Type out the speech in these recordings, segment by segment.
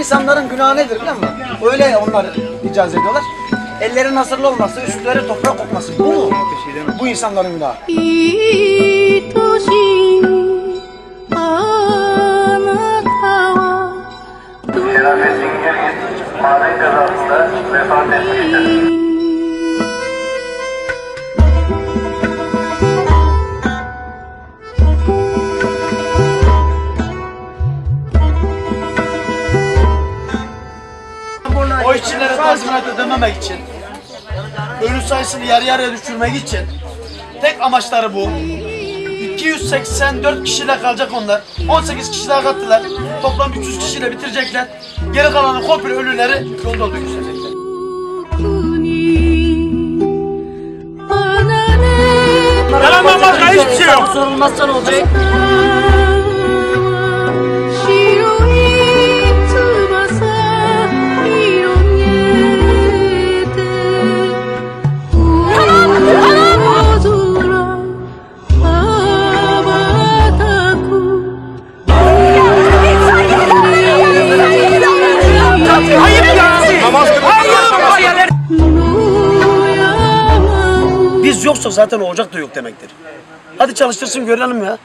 insanların günahı nedir biliyor musun? Öyle onlar icaz ediyorlar. Ellerin hasırlı olması, üstleri toprak kokması. Bu mu? Bu insanların günahı. Şerafettin Gürgit maden kazasında vefat etmiştir. o işçilere tazminat ödememek için, ölü sayısını yarı yarıya düşürmek için tek amaçları bu. 284 kişiyle kalacak onlar. 18 kişi daha kattılar. Toplam 300 kişiyle bitirecekler. Geri kalanı komple ölüleri yolda olduğu gösterecekler. Yalandan başka hiçbir şey yok. Sorulmazsa olacak? Biz yoksa zaten olacak da yok demektir. Hadi çalıştırsın görelim ya.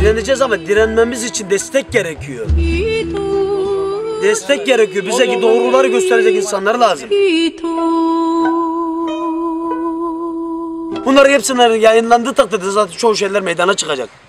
Direneceğiz ama direnmemiz için destek gerekiyor. Destek gerekiyor. Bize ki doğruları gösterecek insanlar lazım. Bunların hepsinin yayınlandığı takdirde zaten çoğu şeyler meydana çıkacak.